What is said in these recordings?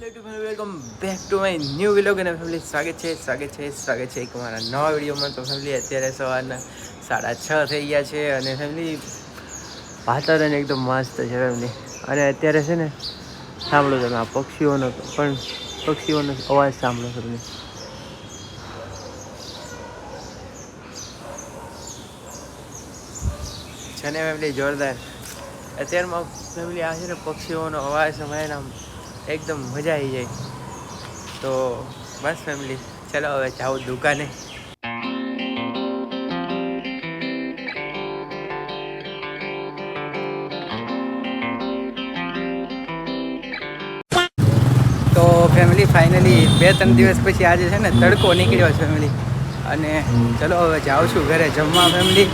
Welcome back to my new vlog અને family સ્વાગત છે સ્વાગત છે સ્વાગત છે એક મારા નવા વિડીયોમાં. તો ફેમિલી અત્યારે સવારના સાડા છ થઈ ગયા છે અને ફેમિલી વાતાવરણ એકદમ મસ્ત છે ફેમિલી અને અત્યારે છે ને, સાંભળો તમે, આ પક્ષીઓનો પણ, પક્ષીઓનો અવાજ સાંભળો તમને છે ને ફેમિલી જોરદાર. અત્યારમાં ફેમિલી આ છે ને પક્ષીઓનો અવાજ સમય આમ એકદમ મજા આવી જાય. તો બસ ફેમિલી ચલો હવે જાઉં દુકાને. તો ફેમિલી ફાઇનલી બે ત્રણ દિવસ પછી આજે છે ને તડકો નીકળ્યો છે ફેમિલી અને ચલો હવે જાઉં છું ઘરે જમવા ફેમિલી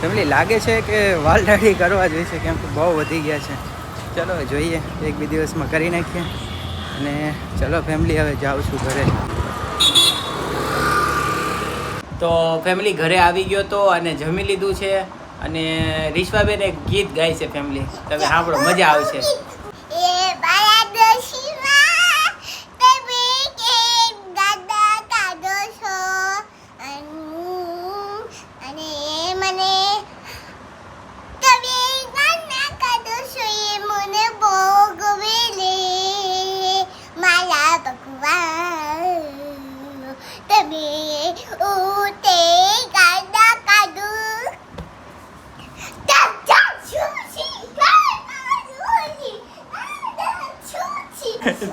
ફેમિલી લાગે છે કે વાલદાડી કરવા જોઈએ છે કેમ કે બહુ વધી ગયા છે. ચલો, જોઈએ. એક બે દિવસમાં કરી નાખીએ. અને ચલો ફેમિલી હવે જાઉં છું ઘરે. તો ફેમિલી ઘરે આવી ગયો તો અને જમી લીધું છે. અને રીશ્વાબેન એક ગીત ગાય છે ફેમિલી તમે સાંભળો, મજા આવશે એ બાળા ડોશીમાં તમે કેમ દાદા કાઢો છો અન- અને એ મને તમે નાના કાઢો છો એ મને બહુ ગમે લે મારા ભગવાન તમે ઉતે ગાડા કાઢો દાદા છુછી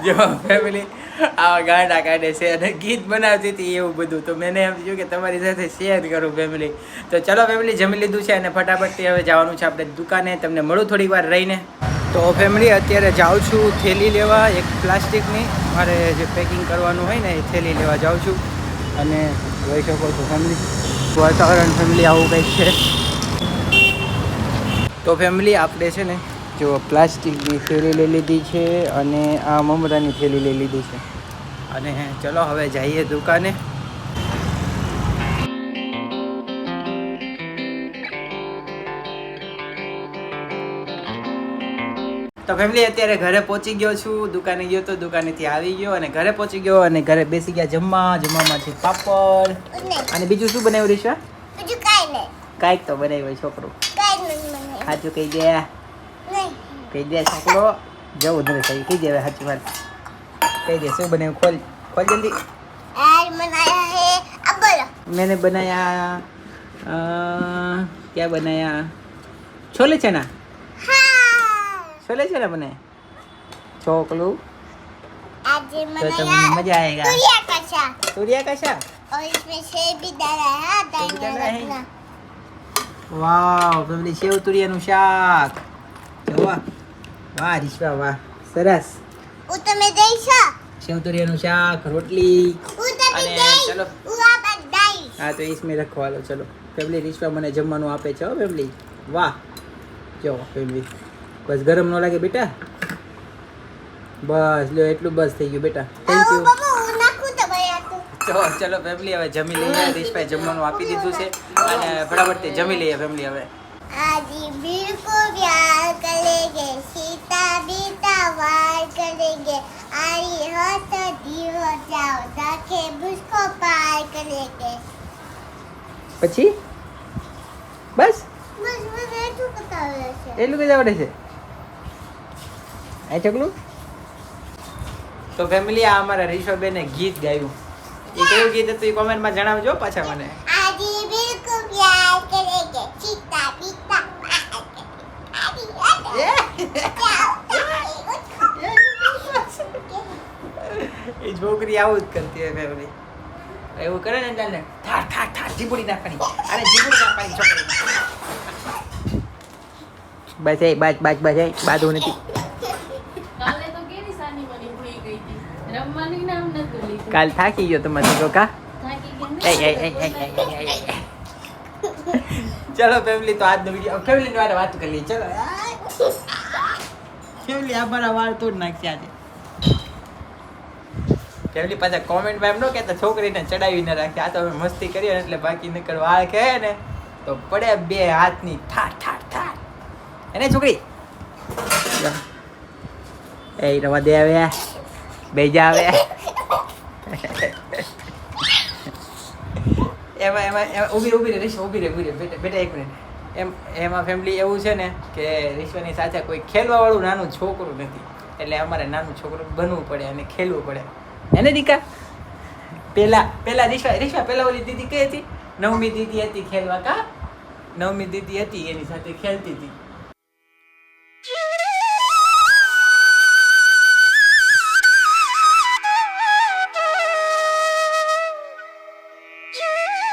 જો ફેમિલી આવા ગાડા કાઢે છે અને ગીત બનાવતી હતી એવું બધું તો મેં એમ થયું કે તમારી સાથે શેર કરું ફેમિલી તો ચલો ફેમિલી જમી લીધું છે અને ફટાફટથી હવે જવાનું છે આપણે દુકાને તમને મળું થોડીક વાર રહીને તો ફેમિલી અત્યારે જાઉં છું થેલી લેવા એક પ્લાસ્ટિકની મારે જે પેકિંગ કરવાનું હોય ને એ થેલી લેવા જાઉં છું અને જોઈ શકો છો ફેમિલી વાતાવરણ ફેમિલી આવું કંઈક છે. તો ફેમિલી આપણે છે ને, જો પ્લાસ્ટિકની થેલી લઈ લીધી છે અને આ મમરાની થેલી લઈ લીધી છે. અને ચલો હવે જઈએ દુકાને. તો ફેમિલી અત્યારે ઘરે પહોંચી ગયો છું દુકાને ગયો તો દુકાનેથી આવી ગયો અને ઘરે પહોંચી ગયો અને ઘરે બેસી ગયા જમવા જમવામાં છે પાપડ અને બીજું શું બનાવ્યું રીશા બીજું કાંઈ નહીં કાંઈક તો બનાવ્યું હોય છોકરો કાંઈ નહીં મને સાચું કહી દે નહીં કહી દે છોકરો જવું ધરે થઈ કહી દે હવે સાચી વાત કહી દે શું બનાવ્યું ખોલ ખોલ જલ્દી आज मनाया है अब बोलो मैंने बनाया अ, क्या बनाया छोले चना हाँ छोले चना बनाया छोकलू आज तो मनाया तुम्हें मजा आएगा तुरिया का साग सूर्या का शाक और इसमें सेब भी डाला है सेब दाइने डाला है? रखना વાવ ફેમિલી સેવ તુરિયાનું શાક જો વાહ વાહ રીશ્વા વાહ સરસ वो तो मैं दई छा સેવ તુરિયાનું શાક રોટલી वो तो मैं अरे, दई चलो। वो आप दई હા તો इसमें રખવા લો ચલો ફેમિલી રીશ્વા મને જમવાનું આપે છે હો ફેમિલી વાહ જો ફેમિલી બસ ગરમ ન લાગે બેટા? બસ લો એટલું બસ થઈ ગયું બેટા. થેન્ક યુ ચલો ચલો ફેમિલી હવે જમી લઈએ. રીશભાઈ જમવાનું આપી દીધું છે. અને બરાબર તે જમી લઈએ ફેમિલી હવે. આજી બિલકુલ પ્યાર કરેગે સીતા બીતા વાર કરેગે. આરી હત દીવો જાઓ તાકે બુસકો પાર કરેગે. પછી? બસ? બસ બસ એટલું બતાવે આવડે છે? આ ચકલું? તો ફેમિલી આ અમારા રીશોબેને ગીત ગાયું. એ કયું ગીત હતું એ કોમેન્ટમાં જણાવજો પાછા મને. એ છોકરી આવું જ કરતી હોય ફેમિલી એવું કરે ને એટલે ઠાર ઠાર ઠાર જીબડી નાખવાની. અને જીબડી નાખવાની છોકરી બસ એ બસ બસ બસ એ બાધું નથી. કાલ થાકી ગયો તમારે દીકરો કા. ચલો ફેમિલી તો આજનો વીડિયો ફેમિલી વાળા વાત કરી લઈએ ચલો ફેમિલી આ મારા વાળ તોડ નાખશે આજે ફેમિલી પાછા કોમેન્ટમાં એમ ન કહેતા છોકરીને ચડાવી ન રાખે આ તો અમે મસ્તી કરીએ એટલે બાકી નકર વાળ કહે ને તો પડે બે હાથની ઠાર ઠાર ઠાર એને છોકરી એ રવા દે આવે બેજા આવે એમાં એમાં ઊભી ઊભી રે, રીશ, ઊભી રે ઊભી રે, બેટા બેટા એક મિનિટ. એમ, એમાં ફેમિલી એવું છે ને કે રીશ્વાની સાથે કોઈ ખેલવાવાળું નાનું છોકરું નથી. એટલે અમારે નાનું છોકરું બનવું પડે અને ખેલવું પડે. એને દીકા? પેલા પેલા રીશ્વા રીશ્વા પેલા ઓલી દીદી કઈ હતી? નવમી દીદી હતી ખેલવા કા? નવમી દીદી હતી, એની સાથે ખેલતી હતી.